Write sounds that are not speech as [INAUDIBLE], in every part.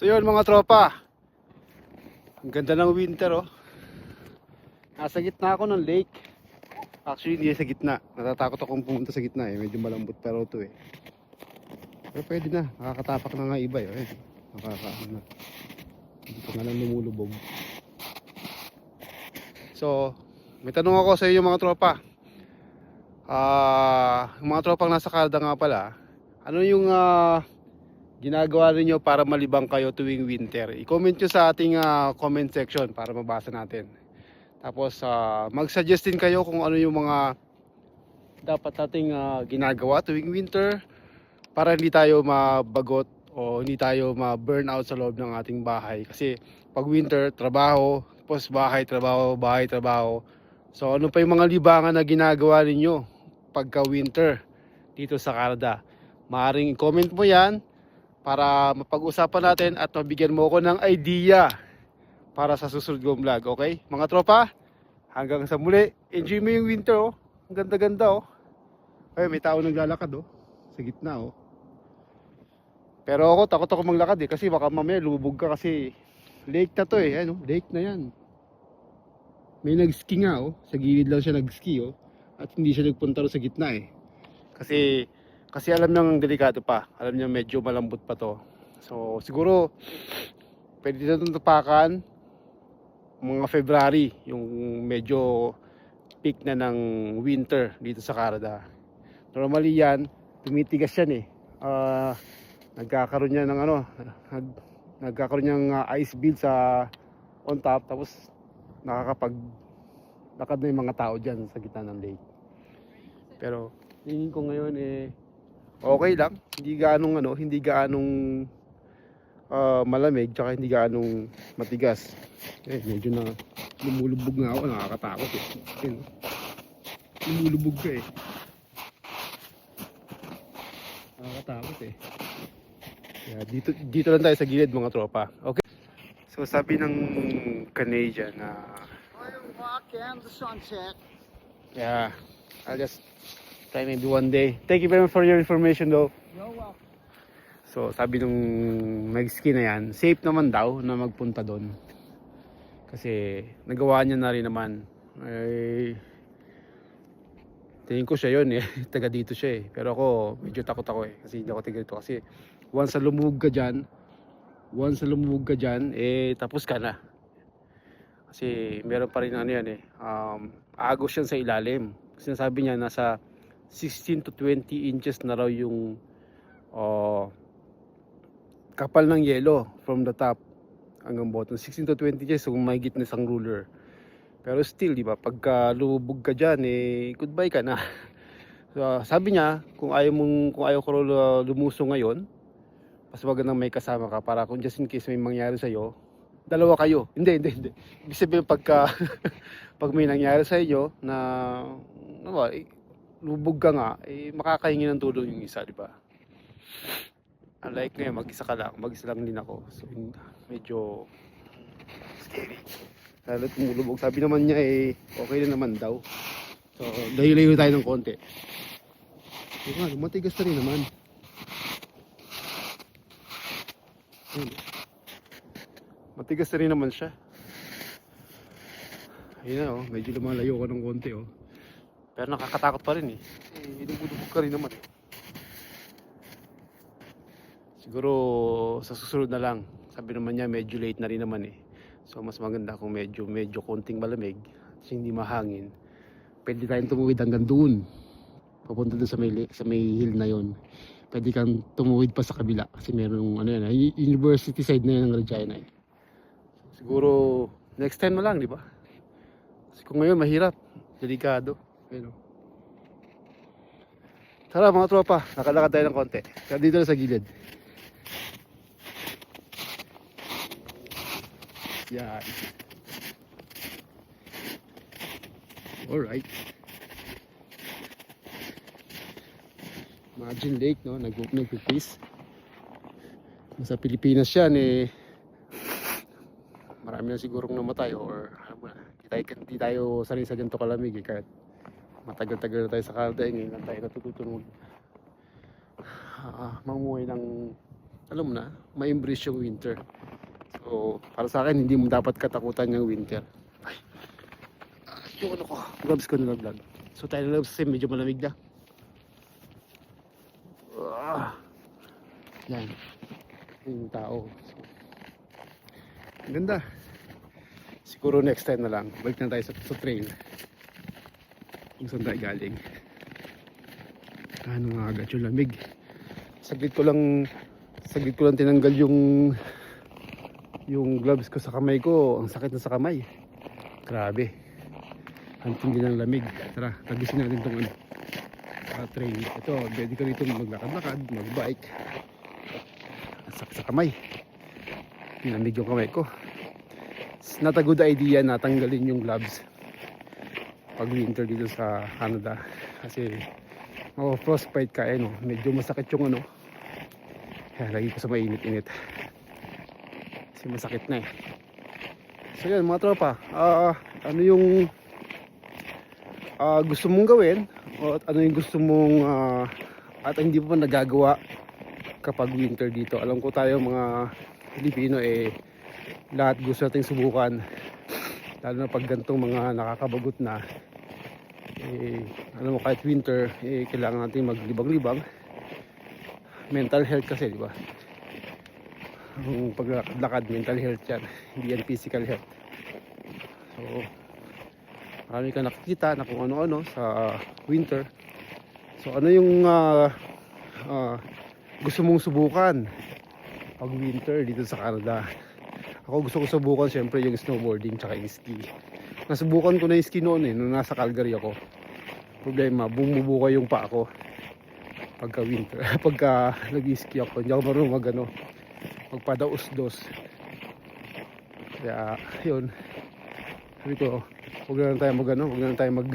So yun mga tropa. Ang ganda ng winter oh. Nasa gitna ako ng lake. Actually hindi sa gitna. Natatakot akong pumunta sa gitna eh. Medyo malambot pero ito eh. Pero pwede na. Nakakatapak na nga iba eh. Ayun. Nakakaano na. Hindi pa nga lang lumulubog. So, may tanong ako sa inyo mga tropa. Ah, yung mga tropang nasa Canada nga pala, ano yung ah, ginagawa ninyo para malibang kayo tuwing winter? I-comment nyo sa ating ah, comment section para mabasa natin. Tapos ah, mag-suggest din kayo kung ano yung mga dapat nating ah, ginagawa tuwing winter para hindi tayo mabagot o hindi tayo ma-burn out sa loob ng ating bahay. Kasi pag winter, trabaho, tapos bahay, trabaho, bahay, trabaho. So ano pa yung mga libangan na ginagawa ninyo pagka winter dito sa Canada? Maaring i-comment mo yan para mapag-usapan natin at mabigyan mo ako ng idea para sa susunod kong vlog, okay? Mga tropa, hanggang sa muli, enjoy mo yung winter, oh. Ang ganda-ganda, oh. Ay, may tao naglalakad, oh. Sa gitna, oh. Pero ako, takot ako maglakad, eh. Kasi baka mamaya lumubog ka kasi lake na to, eh. Ano? Lake na yan. May nag-ski nga, oh. Sa gilid lang siya nag-ski, oh. At hindi siya nagpunta sa gitna, eh. Kasi kasi alam niyang delikado pa. Alam niya medyo malambot pa to. So, siguro, pwede na itong tapakan mga February, yung medyo peak na ng winter dito sa Canada. Normally yan, tumitigas yan eh. Ah, nagkakaroon yan ng ano, nag, nagkakaroon ng ah, ice build sa on top, tapos nakakapag lakad na yung mga tao dyan sa gitna ng lake. Pero, tingin ko ngayon eh, okay lang. Hindi gaanong ano, hindi gaanong ah, malamig, tsaka hindi gaanong matigas. Eh, medyo na lumulubog nga ako, nakakatakot eh. Ayun, lumulubog ka eh. Nakakatakot eh. Kaya dito, dito lang tayo sa gilid mga tropa. Okay? So sabi ng Canadian na walk and the sunset. yeah, I'll just try maybe one day. Thank you very much for your information though. So sabi nung nag-ski na yan, safe naman daw na magpunta doon. Kasi nagawa niya na rin naman. Ay, tingin ko siya yun eh. [LAUGHS] taga dito siya eh. Pero ako, medyo takot ako eh. Kasi hindi ako taga dito. Kasi once na lumubog ka dyan, once na lumubog ka dyan, eh tapos ka na. Kasi meron pa rin ano yan eh. Um, agos yan sa ilalim. Sinasabi niya nasa 16 to 20 inches na raw yung oh, kapal ng yelo from the top hanggang bottom. 16 to 20 inches kung may na isang ruler. Pero still di ba pagka lumubog ka dyan eh goodbye ka na. [LAUGHS] So, sabi niya kung ayaw mong kung ayaw ko lu- lumuso ngayon mas magandang may kasama ka para kung just in case may mangyari sa iyo dalawa kayo. Hindi hindi hindi. Ibig sabihin pagka [LAUGHS] pag may nangyari sa inyo na ano ba eh, lubog ka nga eh makakahingi ng tulong yung isa di ba Unlike ngayon, mag-isa ka lang. Mag-isa lang din ako. So, medyo scary. Lalo tumulubog. Sabi naman niya eh, okay na naman daw. So, layo-layo tayo ng konti. So, nga, matigas na rin naman. Matigas na rin naman siya. Ayun na oh, medyo lumalayo ko ng konti oh. Pero nakakatakot pa rin eh. Eh, inubulubog ka rin naman eh. Siguro sa susunod na lang. Sabi naman niya medyo late na rin naman eh. So mas maganda kung medyo medyo konting malamig at hindi mahangin. Pwede tayong tumuwid hanggang doon. Papunta doon sa may sa may hill na yon. Pwede kang tumuwid pa sa kabila kasi meron ano yan, ah, university side na yan ng Regina eh. Siguro next time na lang, di ba? Kasi kung ngayon mahirap, delikado. Pero Tara mga tropa, nakalakad tayo ng konti. Dito na sa gilid. Yan. Alright. Imagine Lake, no? Nag nagpipis. Sa Pilipinas yan, eh. Marami na sigurong namatay or ano hindi tayo, hindi tayo sanay sa ganito kalamig eh. Kahit matagal-tagal na tayo sa Canada, ngayon lang tayo natututo mag ah, mamuhay ng alam na, ma-embrace yung winter. So, para sa akin, hindi mo dapat katakutan yung winter. Ay, ah, yung ano ko, gloves ko nalaglag. So, tayo na gloves kasi medyo malamig na. Ah, yan. Yung tao. So, ganda. Siguro next time na lang. Balik na tayo sa, sa train. Kung saan tayo galing. Ano nga agad yung lamig. Saglit ko lang saglit ko lang tinanggal yung yung gloves ko sa kamay ko. Ang sakit na sa kamay. Grabe. Ang tindi ng lamig. Tara, tagisin natin tong ano. Uh, train. Ito, pwede ka rito maglakad-lakad, magbike. Ang sakit sa kamay. Lamig yung kamay ko. It's not a good idea na tanggalin yung gloves pag winter dito sa Canada. Kasi oh, frostbite ka eh, no? medyo masakit yung ano. Kaya lagi ko sa mainit-init. Kasi masakit na eh. So yun mga tropa ah ano yung ah, gusto mong gawin? O at ano yung gusto mong ah, at hindi pa nagagawa kapag winter dito? Alam ko tayo mga Pilipino eh lahat gusto nating subukan. Lalo na pag gantong mga nakakabagot na eh, alam mo kahit winter eh, kailangan natin maglibang-libang. Mental health kasi di ba? Ang paglakad mental health yan hindi yan physical health. So marami ka nakikita na kung ano-ano sa winter. So ano yung ah, ah, gusto mong subukan pag winter dito sa Canada? Ako gusto ko subukan syempre yung snowboarding tsaka yung ski. Nasubukan ko na yung ski noon eh nung nasa Calgary ako problema bumubuka yung pa ako pagka winter [LAUGHS] pagka nag-ski ako hindi ako marunong mag ano magpadaos-dos. Kaya yun. Sabi ko huwag na lang tayo mag ano huwag na lang tayo mag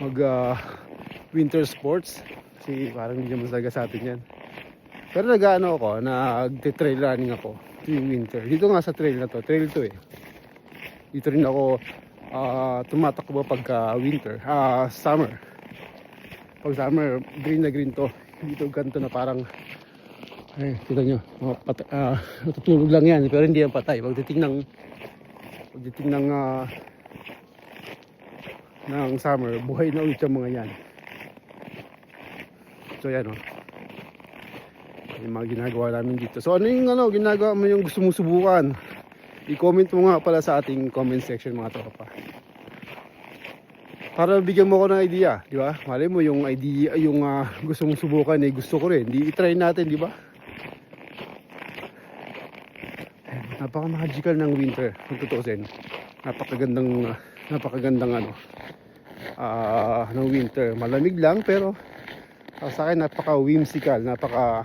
mag ah, winter sports. Kasi parang hindi naman talaga sa atin yan. Pero nag-ano ako nag-trail running ako tuwing winter. Dito nga sa trail na to trail to eh. Dito rin ako ah, tumatakbo pagka winter. Ah summer. Pag summer green na green to. Dito ganito na parang ay kita nyo mga pat- ah, natutulog lang yan pero hindi yan patay. Pagdating ng pagdating ng ah, ng summer buhay na ulit yung mga yan. So yan oh. Yung mga ginagawa namin dito. So ano yung ano ginagawa mo yung gusto mong subukan i-comment mo nga pala sa ating comment section mga tropa para bigyan mo ako ng idea, di ba? Malay mo yung idea, yung ah, gusto mong subukan eh, gusto ko rin. Di i-try natin, di ba? Napaka magical ng winter, kung. Napakagandang ah, napakagandang ano ah ng winter. Malamig lang pero ah, sa akin napaka whimsical, napaka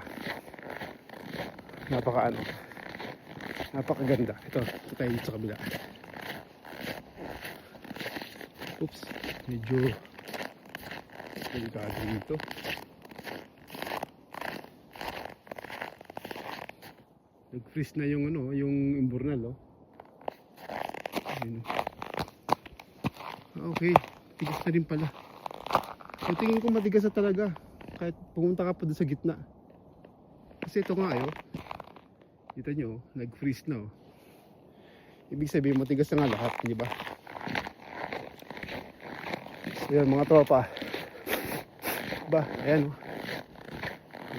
napaka ano napakaganda. Ito, ito tayo sa kabila. Oops, medyo delikado dito. Nag-freeze na yung ano, yung imbornal, oh. Ah, okay, tigas na rin pala. So tingin ko matigas na talaga. Kahit pumunta ka pa doon sa gitna. Kasi ito nga, eh, oh. Kita nyo, nag-freeze na, oh. Ibig sabihin, matigas na nga lahat, di ba? So yan mga tropa. Ba, ayan. oh.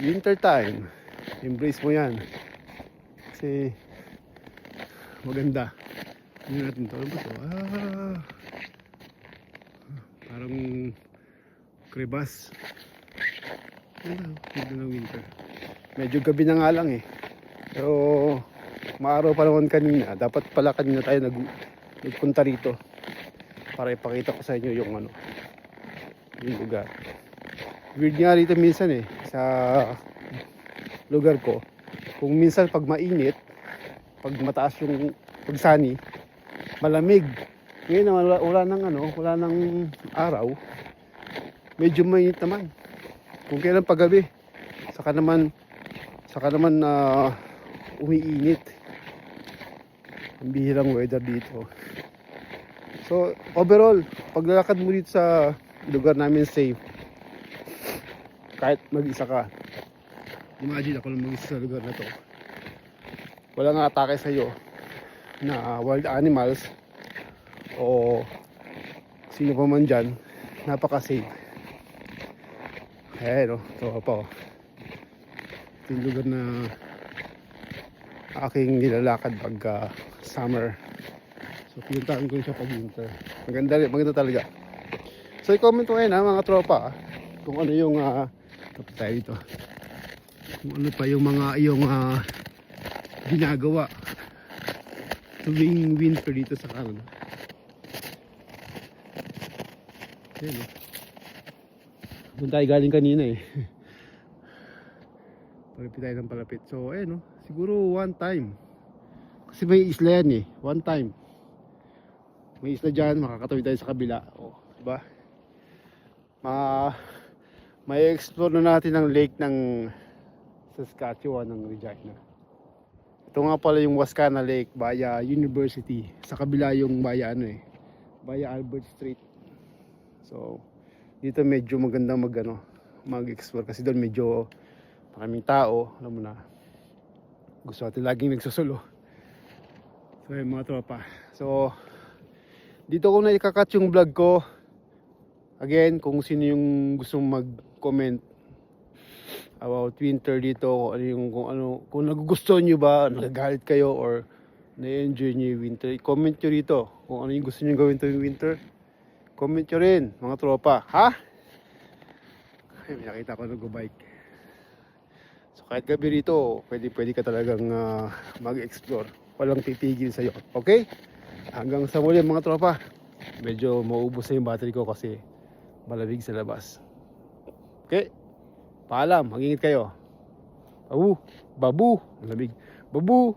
Winter time. Embrace mo yan. Kasi maganda. Ano natin to? Ano ba to? Ah, parang krebas. Ano? Ganda ng winter. Medyo gabi na nga lang eh. Pero maaraw pa naman kanina. Dapat pala kanina tayo nag, nagpunta rito para ipakita ko sa inyo yung ano yung lugar. Weird nga rito minsan eh sa lugar ko. Kung minsan pag mainit pag mataas yung pag sunny malamig. Ngayon wala, wala nang ano wala nang araw. Medyo mainit naman. Kung kailan paggabi saka naman saka naman na umiinit ang bihirang weather dito So, overall, paglalakad mo dito sa lugar namin safe, kahit mag-isa ka, imagine ako lang mag-isa sa lugar na to. Walang atake sa iyo na wild animals o sino pa man dyan, napaka-safe. Eh, no, ito pa oh. Ito yung lugar na aking nilalakad pag ah, summer. So, pinuntahan ko siya pag winter. Maganda rin, maganda talaga. So, i-comment mo ngayon ha, mga tropa, kung ano yung, ah, tapos tayo dito. Kung ano pa yung mga, yung, ah, ginagawa tuwing winter dito sa Canada. Ayan eh. Doon tayo galing kanina eh. [LAUGHS] Palapit tayo ng palapit. So, ayun no. Siguro one time. Kasi may isla yan eh. One time. May isla dyan. Makakatawid tayo sa kabila. O, diba? Ma may explore na natin ang lake ng Saskatchewan ng Regina. Ito nga pala yung Wascana Lake via University. Sa kabila yung via ano eh. Via Albert Street. So, dito medyo magandang mag ano, mag-explore kasi doon medyo maraming tao, alam mo na. Gusto natin laging nagsusulo. So, yung mga tropa. So, dito ko na ikakat yung vlog ko. Again, kung sino yung gusto mag-comment about winter dito, kung ano yung kung ano, kung nagugustuhan niyo ba, nagagalit kayo or na-enjoy niyo yung winter, i-comment niyo rito kung ano yung gusto niyo gawin tuwing winter. Comment nyo rin, mga tropa. Ha? Ay, nakita ko nag-bike. Kahit gabi rito, pwede, pwede ka talagang ah, mag-explore. Walang titigil sa'yo. Okay? Hanggang sa muli mga tropa. Medyo maubos na yung battery ko kasi malamig sa labas. Okay? Paalam, mag-ingat kayo. Babu, babu, malamig. Babu,